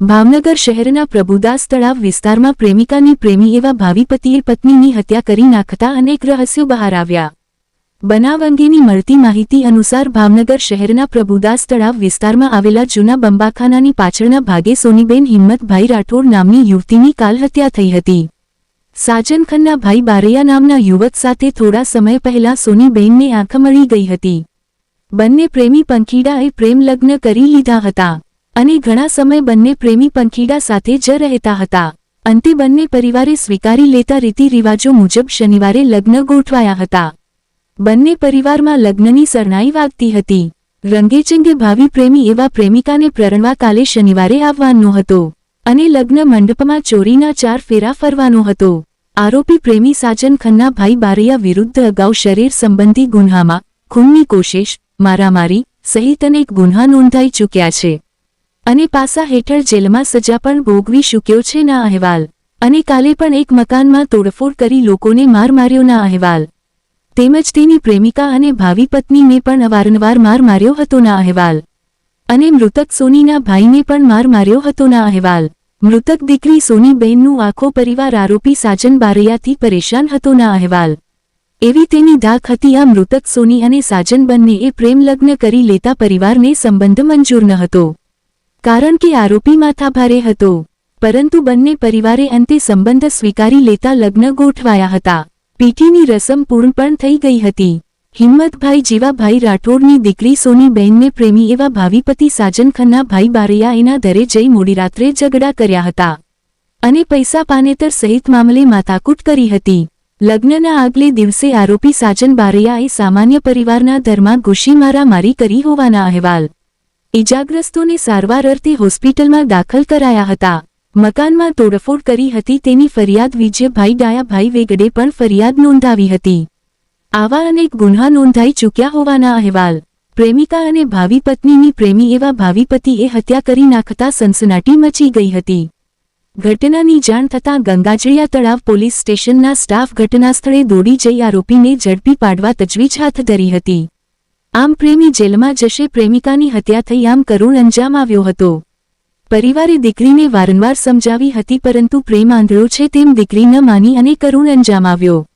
ભાવનગર શહેરના પ્રભુદાસ તળાવ વિસ્તારમાં પ્રેમિકાની પ્રેમી એવા ભાવિ પતિએ પત્નીની હત્યા કરી નાખતા અનેક રહસ્યો બહાર આવ્યા. બનાવ અંગેની મળતી માહિતી અનુસાર ભાવનગર શહેરના પ્રભુદાસ તળાવ વિસ્તારમાં આવેલા જૂના બંબાખાનાની પાછળના ભાગે સોનીબેન હિંમતભાઈ રાઠોડ નામની યુવતીની કાલ હત્યા થઈ હતી. સાજન ભાઈ બારૈયા નામના યુવક સાથે થોડા સમય પહેલા સોનીબેનને આંખ મળી ગઈ હતી. બંને પ્રેમી પંખીડાએ પ્રેમ લગ્ન કરી લીધા હતા. અને ઘણા સમય બંને પ્રેમી પંખીડા સાથે જ રહેતા હતા. અંતે બંને પરિવારે સ્વીકારી લેતા રીતિરિવાજો મુજબ શનિવારે લગ્ન ગોઠવાયા હતા. બંને પરિવારમાં લગ્નની સરનાઈ વાગતી હતી. રંગેચંગે ભાવિ પ્રેમી એવા પ્રેમિકાને પ્રરણવા કાલે શનિવારે આવવાનો હતો અને લગ્ન મંડપમાં ચોરીના ચાર ફેરા ફરવાનો હતો. આરોપી પ્રેમી સાજન ખન્ના ભાઈ બારૈયા વિરુદ્ધ અગાઉ શરીર સંબંધી ગુન્હામાં, ખૂનની કોશિશ, મારામારી સહિત અનેક ગુન્હા નોંધાઈ ચૂક્યા છે. અને પાસા હેઠળ જેલમાં સજા પણ ભોગવી ચૂક્યો છે ના અહેવાલ. અને કાલે પણ એક મકાનમાં તોડફોડ કરી લોકોને માર માર્યો ના અહેવાલ. તેમજ તેની પ્રેમિકા અને ભાવિ પત્નીને પણ અવારનવાર માર માર્યો હતો ના અહેવાલ. અને મૃતક સોનીના ભાઈને પણ માર માર્યો હતો ના અહેવાલ. મૃતક દીકરી સોનીબેનનું આખો પરિવાર આરોપી સાજન બારૈયાથી પરેશાન હતો ના અહેવાલ. એવી તેની ધાક હતી આ મૃતક સોની અને સાજન બંનેએ પ્રેમ લગ્ન કરી લેતા પરિવારને સંબંધ મંજૂર ન હતો. કારણ કે આરોપી માથાભારે હતો, પરંતુ બંને પરિવારે અંતે સંબંધ સ્વીકારી લેતા લગ્ન ગોઠવાયા હતા. પીઠીની રસમ પૂર્ણ પણ થઈ ગઈ હતી. હિંમતભાઈ જેવા ભાઈ રાઠોડની દીકરી સોનીબેનને પ્રેમી એવા ભાવિપતિ સાજન ખન્ના ભાઈ બારૈયા એના દરે જઈ મોડી રાત્રે ઝઘડા કર્યા હતા. અને પૈસા પાનેતર સહિત મામલે માથાકૂટ કરી હતી. લગ્નના આગલે દિવસે આરોપી સાજન બારૈયાએ સામાન્ય પરિવારના દરમાં ઘૂસી મારામારી કરી હોવાના અહેવાલ ઇજાગ્રસ્તોને સારવાર અર્થે હોસ્પિટલમાં દાખલ કરાયા હતા. મકાનમાં તોડફોડ કરી હતી તેની ફરિયાદ વિજયભાઈ ડાયાભાઈ વેગડે પણ ફરિયાદ નોંધાવી હતી. આવા અનેક ગુન્હા નોંધાઈ ચૂક્યા હોવાના અહેવાલ. પ્રેમિકા અને ભાવિ પત્નીની પ્રેમી એવા ભાવિ પતિએ હત્યા કરી નાખતા સનસનાટી મચી ગઈ હતી. ઘટનાની જાણ થતાં ગંગાજળિયા તળાવ પોલીસ સ્ટેશનના સ્ટાફ ઘટનાસ્થળે દોડી જઈ આરોપીને ઝડપી પાડવા તજવીજ હાથ ધરી હતી. આમ પ્રેમી જેલમાં જશે, પ્રેમિકાની હત્યા થઈ, આમ કરુણ અંજામ આવ્યો હતો. પરિવારે દીકરીને વારંવાર સમજાવી હતી, પરંતુ પ્રેમ આંધળો છે તેમ દીકરી ન માની અને કરુણ અંજામ આવ્યો.